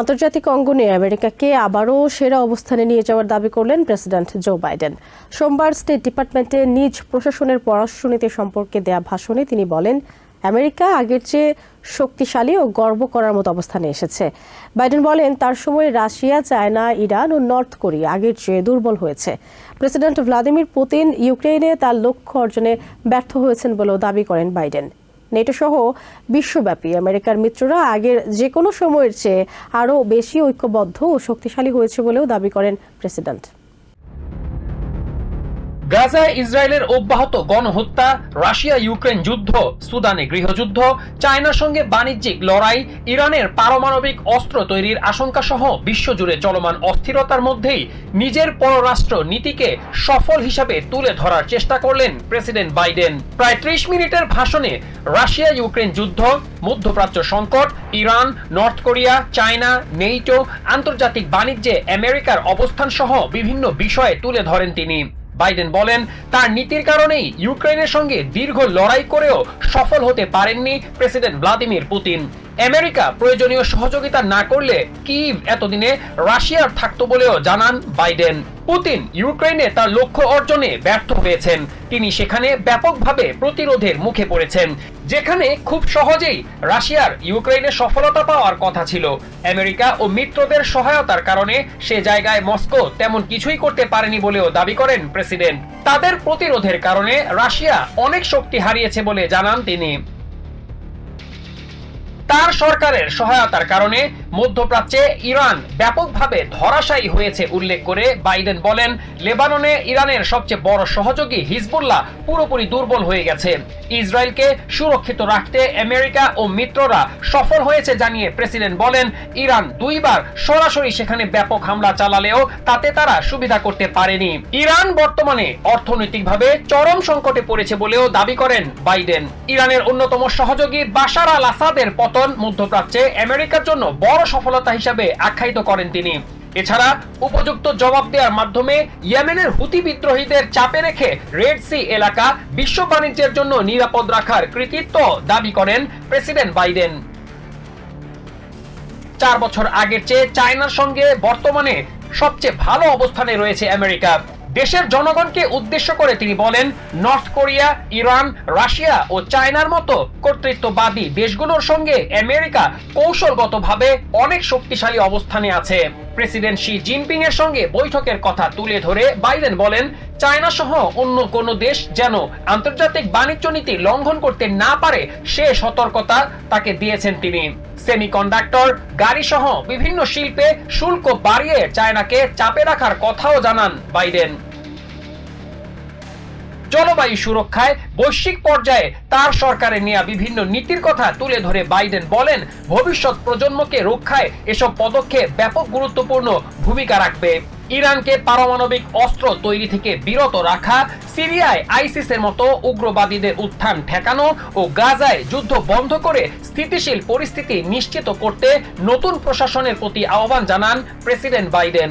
আন্তর্জাতিক অঙ্গনে আমেরিকাকে আবারও সেরা অবস্থানে নিয়ে যাওয়ার দাবি করলেন প্রেসিডেন্ট জো বাইডেন। সোমবার স্টেট ডিপার্টমেন্টে নিজ প্রশাসনের পররাষ্ট্রনীতি সম্পর্কে দেয়া ভাষণে তিনি বলেন, আমেরিকা আগের চেয়ে শক্তিশালী ও গর্ব করার মতো অবস্থানে এসেছে। বাইডেন বলেন, তার সময় রাশিয়া, চায়না, ইরান ও নর্থ কোরিয়া আগের চেয়ে দুর্বল হয়েছে। প্রেসিডেন্ট ভ্লাদিমির পুতিন ইউক্রেনে তার লক্ষ্য অর্জনে ব্যর্থ হয়েছেন বলেও দাবি করেন বাইডেন। নেটো সহ বিশ্বব্যাপী। আমেরিকার মিত্ররা আগের যে কোনো সময়ের চেয়ে আরও বেশি ঐক্যবদ্ধ ও শক্তিশালী হয়েছে বলেও দাবি করেন প্রেসিডেন্ট। গাজায় ইসরায়েলের অব্যাহত গণহত্যা, রাশিয়া ইউক্রেন যুদ্ধ, সুদানে গৃহযুদ্ধ, চায়নার সঙ্গে বাণিজ্যিক লড়াই, ইরানের পারমাণবিক অস্ত্র তৈরির আশঙ্কা সহ বিশ্বজুড়ে চলমান অস্থিরতার মধ্যেই নিজের পররাষ্ট্র নীতিকে সফল হিসাবে তুলে ধরার চেষ্টা করলেন প্রেসিডেন্ট বাইডেন। প্রায় ত্রিশ মিনিটের ভাষণে রাশিয়া ইউক্রেন যুদ্ধ, মধ্যপ্রাচ্য সংকট, Iran, North Korea, China, NATO, আন্তর্জাতিক বাণিজ্যে আমেরিকার অবস্থান সহ বিভিন্ন বিষয়ে তুলে ধরেন তিনি। বাইডেন বলেন, তার নীতির কারণেই ইউক্রেনের সঙ্গে দীর্ঘ লড়াই করেও সফল হতে পারেননি প্রেসিডেন্ট ভ্লাদিমির পুতিন। আমেরিকা প্রয়োজনীয় সহযোগিতা না করলে কিভ এতদিনে রাশিয়ার থাকতো বলেও জানান বাইডেন। পুতিন ইউক্রেনে তার লক্ষ্য অর্জনে ব্যর্থ হয়েছেন। তিনি সেখানে ব্যাপকভাবে প্রতিরোধের মুখে পড়েছেন, যেখানে খুব সহজেই রাশিয়ার ইউক্রেনে সফলতা পাওয়ার কথা ছিল। আমেরিকা ও মিত্রদের সহায়তার কারণে সে জায়গায় মস্কো তেমন কিছুই করতে পারেনি বলেও দাবি করেন প্রেসিডেন্ট। তাদের প্রতিরোধের কারণে রাশিয়া অনেক শক্তি হারিয়েছে বলে জানান তিনি। তার সরকারের সহায়তার কারণে মধ্যপ্রাচ্যে ইরান ব্যাপকভাবে ধরাশায়ী হয়েছে উল্লেখ করে বাইডেন বলেন, লেবাননে ইরানের সবচেয়ে বড় সহযোগী হিজবুল্লাহ পুরোপুরি দুর্বল হয়ে গেছে। ইসরায়েলকে সুরক্ষিত রাখতে আমেরিকা ও মিত্ররা সফল হয়েছে জানিয়ে প্রেসিডেন্ট বলেন, ইরান দুইবার সরাসরি সেখানে ব্যাপক হামলা চালালেও তাতে তারা সুবিধা করতে পারেনি। ইরান বর্তমানে অর্থনৈতিকভাবে চরম সংকটে পড়েছে বলেও দাবি করেন বাইডেন। ইরানের অন্যতম সহযোগী বাশার আল আসাদের পতন মধ্যপ্রাচ্যে আমেরিকার জন্য বড় সফলতা হিসাবে আখ্যায়িত করেন তিনি। এছাড়া উপযুক্ত জবাব দেওয়ার মাধ্যমে ইয়েমেনের হুতি বিদ্রোহীদের চাপে রেখে রেড সি এলাকা বিশ্ব বাণিজ্যের জন্য নিরাপদ রাখার কৃতিত্ব দাবি করেন প্রেসিডেন্ট বাইডেন। চার বছর আগের চেয়ে চায়নার সঙ্গে বর্তমানে সবচেয়ে ভালো অবস্থানে রয়েছে আমেরিকা। দেশের জনগণকে উদ্দেশ্য করে তিনি বলেন, নর্থ কোরিয়া, ইরান, রাশিয়া ও চায়নার মতো কর্তৃত্ববাদী দেশগুলোর সঙ্গে আমেরিকা কৌশলগতভাবে অনেক শক্তিশালী অবস্থানে আছে। প্রেসিডেন্ট শি জিনপিং এর সঙ্গে বৈঠকের কথা তুলে ধরে বাইডেন বলেন, চায়না সহ অন্য কোনো দেশ যেন আন্তর্জাতিক বাণিজ্য নীতি লঙ্ঘন করতে না পারে, সে সতর্কতা তাকে দিয়েছেন তিনি। সেমিকন্ডাক্টর, গাড়ি সহ বিভিন্ন শিল্পে শুল্ক বাড়িয়ে চায়নাকে চাপে রাখার কথাও জানান বাইডেন। জলবায়ু সুরক্ষায় বৈশ্বিক পর্যায়ে তার সরকারের নেওয়া বিভিন্ন নীতির কথা তুলে ধরে বাইডেন বলেন, ভবিষ্যৎ প্রজন্মকে রক্ষায় এসব পদক্ষেপ ব্যাপক গুরুত্বপূর্ণ ভূমিকা রাখবে। ইরানকে পারমাণবিক অস্ত্র তৈরি থেকে বিরত রাখা, সিরিয়ায় আইসিসের মতো উগ্রবাদীদের উত্থান ঠেকানো ও গাজায় যুদ্ধ বন্ধ করে স্থিতিশীল পরিস্থিতি নিশ্চিত করতে নতুন প্রশাসনের প্রতি আহ্বান জানান president Biden.